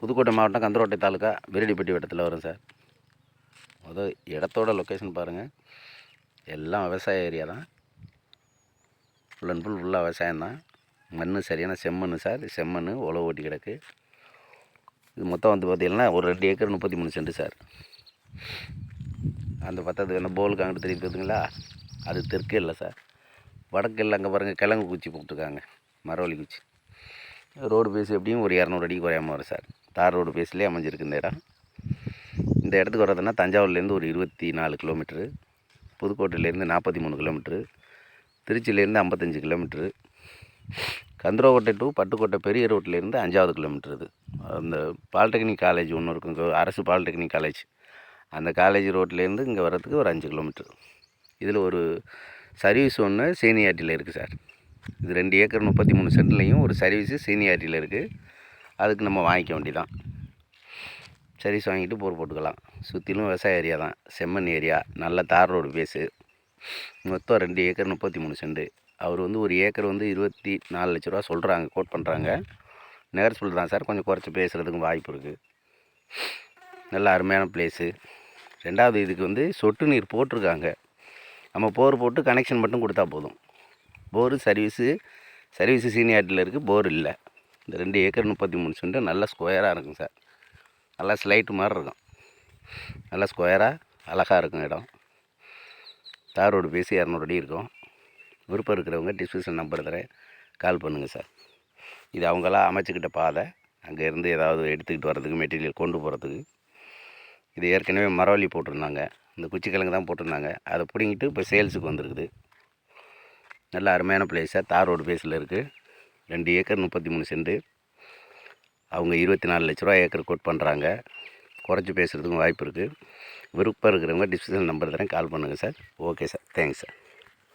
புதுக்கோட்டை மாவட்டம் கந்தரோட்டை தாலுக்கா விரடிப்பட்டி வட்டத்தில் வரும் சார். மொதல் இடத்தோட லொக்கேஷன் பாருங்கள் எல்லாம் விவசாய ஏரியா தான். ஃபுல் அண்ட் ஃபுல் ஃபுல்லாக விவசாயம் தான். மண் சரியான செம்மண் சார். செம்மண் உழவு ஓட்டி கிடக்கு. இது மொத்தம் வந்து பார்த்தீங்கன்னா ஒரு ரெண்டு ஏக்கர் முப்பத்தி மூணு சென்ட் சார். அந்த பத்தது என்ன போலுக்கு அங்கிட்டு தெரியுது பார்த்தீங்களா அது தெற்கு இல்லை சார். வடக்கு இல்லை அங்கே பாருங்கள் கிழங்கு குச்சி போட்டுருக்காங்க. மரவள்ளி குச்சி. ரோடு பேஸ் எப்படியும் ஒரு இரநூறு அடிக்கு குறையாம வரும் சார். தார் ரோடு பேஸ்லேயே அமைஞ்சிருக்கு இந்த இடம். இந்த இடத்துக்கு வர்றதுன்னா தஞ்சாவூர்லேருந்து ஒரு இருபத்தி நாலு கிலோமீட்ரு புதுக்கோட்டையிலேருந்து நாற்பத்தி மூணு கிலோமீட்ரு திருச்சியிலேருந்து ஐம்பத்தஞ்சு கிலோமீட்ரு கந்தரோக்கோட்டை டு பட்டுக்கோட்டை பெரிய ரோட்லேருந்து அஞ்சாவது கிலோமீட்டர் இது. அந்த பாலிடெக்னிக் காலேஜ் ஒன்று இருக்கும் அரசு பாலிடெக்னிக் காலேஜ். அந்த காலேஜ் ரோட்லேருந்து இங்கே வர்றதுக்கு ஒரு அஞ்சு கிலோமீட்ரு. இதில் ஒரு சர்வீஸ் ஒன்று சீனியாரிட்டியில் இருக்குது சார். இது ரெண்டு ஏக்கர் முப்பத்தி மூணு சென்ட்லேயும் ஒரு சர்வீஸு சீனியாரிட்டியில் இருக்குது அதுக்கு நம்ம வாங்கிக்க வேண்டியதான் சர்வீஸ் வாங்கிட்டு போர் போட்டுக்கலாம். சுற்றிலும் விவசாய ஏரியா தான். செம்மண் ஏரியா. நல்ல தார் ரோடு பேஸு மொத்தம் ரெண்டு ஏக்கர் முப்பத்தி மூணு செண்டு. அவர் வந்து ஒரு ஏக்கர் வந்து இருபத்தி நாலு லட்ச ரூபா சொல்கிறாங்க கோட் பண்ணுறாங்க நேர் சொல்கிறான் சார். கொஞ்சம் குறைச்சி பேசுகிறதுக்கு வாய்ப்பு இருக்குது நல்ல அருமையான பிளேஸு ரெண்டாவது இதுக்கு வந்து சொட்டு நீர் போட்டிருக்காங்க. நம்ம போர் போட்டு கனெக்ஷன் மட்டும் கொடுத்தா போதும். போரு சர்வீஸு சர்வீஸு சீனியாரிட்டியில் இருக்குது போர் இல்லை. இந்த ரெண்டு ஏக்கர் முப்பத்தி மூணு சென்ட் நல்லா ஸ்கொயராக இருக்கும் சார். நல்லா ஸ்லைட்டு மாதிரி இருக்கும். நல்லா ஸ்கொயராக அழகாக இருக்கும் இடம். தார் ரோடு பேசி இரநூறு அடி இருக்கும். விருப்பம் இருக்கிறவங்க டிஸ்கிரிப்ஷன் நம்பர் தரேன். கால் பண்ணுங்கள் சார். இது அவங்களாம் அமைச்சுக்கிட்ட பாதை. அங்கேருந்து ஏதாவது எடுத்துக்கிட்டு வர்றதுக்கு மெட்டீரியல் கொண்டு போகிறதுக்கு இது ஏற்கனவே மரவள்ளி போட்டிருந்தாங்க. இந்த குச்சிக்கிழங்கு தான் போட்டிருந்தாங்க. அதை பிடிங்கிட்டு இப்போ சேல்ஸுக்கு வந்திருக்குது. நல்ல அருமையான பிளேஸாக தார் ரோடு பேஸில் இருக்குது ரெண்டு ஏக்கர் முப்பத்தி மூணு சென்ட் அவங்க இருபத்தி நாலு லட்ச ரூபா ஏக்கர் கோட் பண்ணுறாங்க குறைச்சி பேசுகிறதுக்கும் வாய்ப்பு இருக்குது விருப்பம் இருக்கிறவங்க டிஸ்கிரிப்ஷன் நம்பர் தரேன். கால் பண்ணுங்கள் sir. Okay sir thanks sir